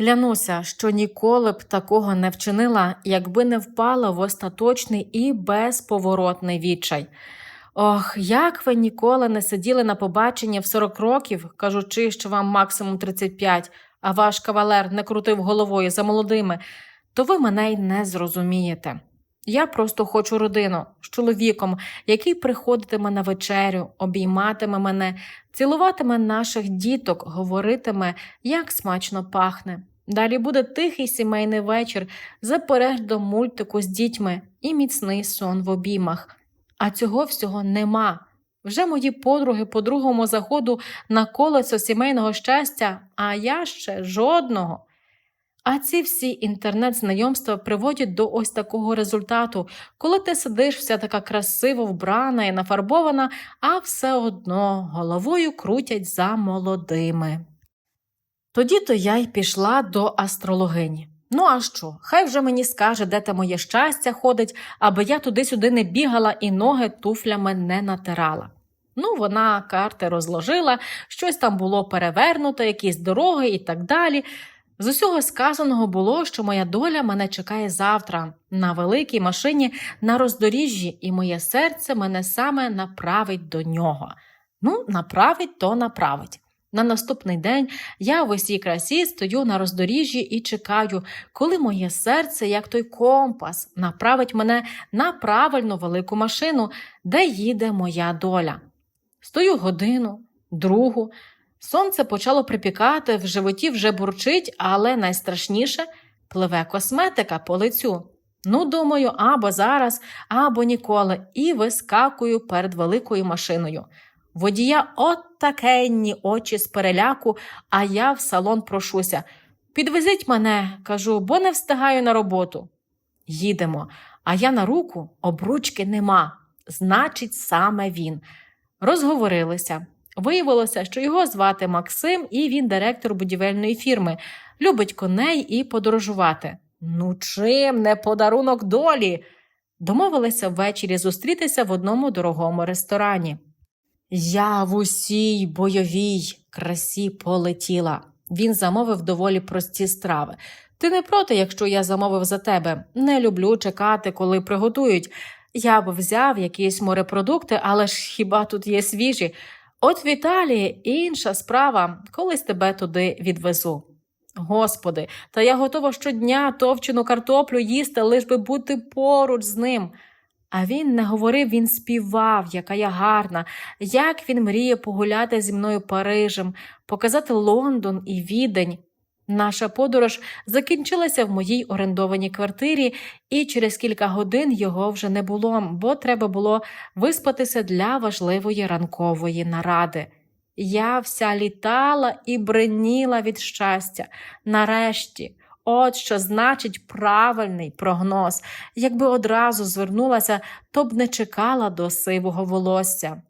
Клянуся, що ніколи б такого не вчинила, якби не впала в остаточний і безповоротний відчай. Ох, як ви ніколи не сиділи на побаченні в 40 років, кажучи, що вам максимум 35, а ваш кавалер не крутив головою за молодими, то ви мене й не зрозумієте. Я просто хочу родину з чоловіком, який приходитиме на вечерю, обійматиме мене, цілуватиме наших діток, говоритиме, як смачно пахне. Далі буде тихий сімейний вечір за переглядом мультику з дітьми і міцний сон в обіймах. А цього всього нема. Вже мої подруги по другому заходу на колесо сімейного щастя, а я ще жодного. А ці всі інтернет-знайомства приводять до ось такого результату, коли ти сидиш вся така красиво вбрана і нафарбована, а все одно головою крутять за молодими. Тоді то я й пішла до астрологині. Ну а що? Хай вже мені скаже, де те моє щастя ходить, аби я туди-сюди не бігала і ноги туфлями не натирала. Ну, вона карти розложила, щось там було перевернуто, якісь дороги і так далі. З усього сказаного було, що моя доля мене чекає завтра на великій машині на роздоріжжі, і моє серце мене саме направить до нього. Ну, направить, то направить. На наступний день я в усій красі стою на роздоріжжі і чекаю, коли моє серце, як той компас, направить мене на правильну велику машину, де їде моя доля. Стою годину, другу. Сонце почало припікати, в животі вже бурчить, але найстрашніше пливе косметика по лицю. Ну, думаю, або зараз, або ніколи, і вискакую перед великою машиною. Водія от такенні очі з переляку, а я в салон прошуся. Підвезіть мене, кажу, бо не встигаю на роботу. Їдемо, а я на руку обручки нема. Значить, саме він. Розговорилися. Виявилося, що його звати Максим, і він директор будівельної фірми, любить коней і подорожувати. Ну, чим не подарунок долі? Домовилися ввечері зустрітися в одному дорогому ресторані. Я в усій бойовій красі полетіла. Він замовив доволі прості страви. Ти не проти, якщо я замовив за тебе. Не люблю чекати, коли приготують. Я б взяв якісь морепродукти, але ж хіба тут є свіжі? От в Італії інша справа, колись тебе туди відвезу. Господи, та я готова щодня товчену картоплю їсти, лиш би бути поруч з ним. А він не говорив, він співав, яка я гарна, як він мріє погуляти зі мною Парижем, показати Лондон і відень. Наша подорож закінчилася в моїй орендованій квартирі, і через кілька годин його вже не було, бо треба було виспатися для важливої ранкової наради. Я вся літала і бреніла від щастя. Нарешті, от що значить правильний прогноз. Якби одразу звернулася, то б не чекала до сивого волосся.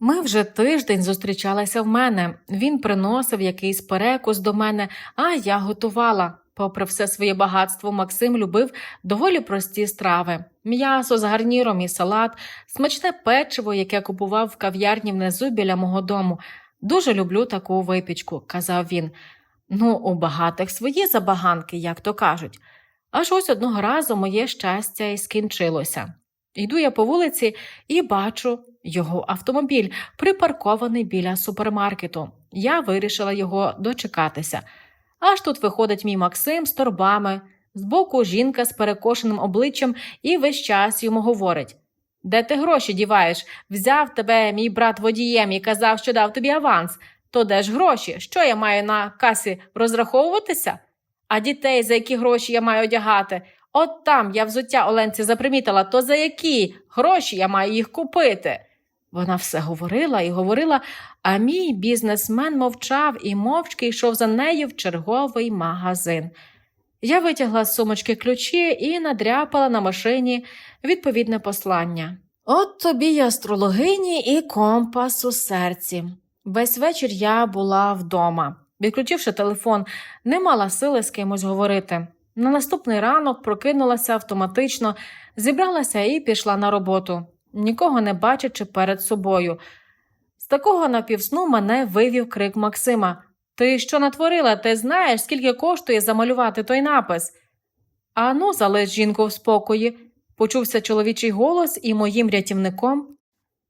Ми вже тиждень зустрічалися в мене. Він приносив якийсь перекус до мене, а я готувала. Попри все своє багатство, Максим любив доволі прості страви: м'ясо з гарніром і салат, смачне печиво, яке купував в кав'ярні внизу біля мого дому. Дуже люблю таку випічку, казав він. Ну, у багатих свої забаганки, як то кажуть. Аж ось одного разу моє щастя і скінчилося. Йду я по вулиці і бачу його автомобіль, припаркований біля супермаркету. Я вирішила його дочекатися. Аж тут виходить мій Максим з торбами, збоку жінка з перекошеним обличчям і весь час йому говорить: Де ти гроші діваєш? Взяв тебе мій брат водієм і казав, що дав тобі аванс. То де ж гроші? Що я маю на касі розраховуватися? А дітей, за які гроші я маю одягати? От там я взуття Оленці запримітила, то за які гроші я маю їх купити? Вона все говорила і говорила, а мій бізнесмен мовчав і мовчки йшов за нею в черговий магазин. Я витягла з сумочки ключі і надряпала на машині відповідне послання. От тобі й астрологині і компас у серці. Весь вечір я була вдома. Відключивши телефон, не мала сили з кимось говорити. На наступний ранок прокинулася автоматично, зібралася і пішла на роботу, нікого не бачачи перед собою. З такого напівсну мене вивів крик Максима Ти що натворила? Ти знаєш, скільки коштує замалювати той напис? Ану, залиш жінку в спокої, почувся чоловічий голос, і моїм рятівником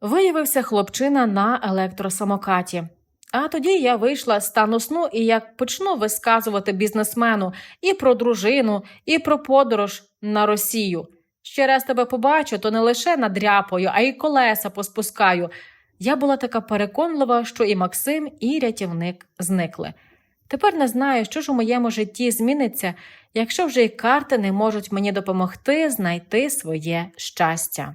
виявився хлопчина на електросамокаті. А тоді я вийшла стану сну і як почну висказувати бізнесмену і про дружину, і про подорож на Росію. Ще раз тебе побачу, то не лише надряпаю, а й колеса поспускаю. Я була така переконлива, що і Максим, і рятівник зникли. Тепер не знаю, що ж у моєму житті зміниться, якщо вже й карти не можуть мені допомогти знайти своє щастя.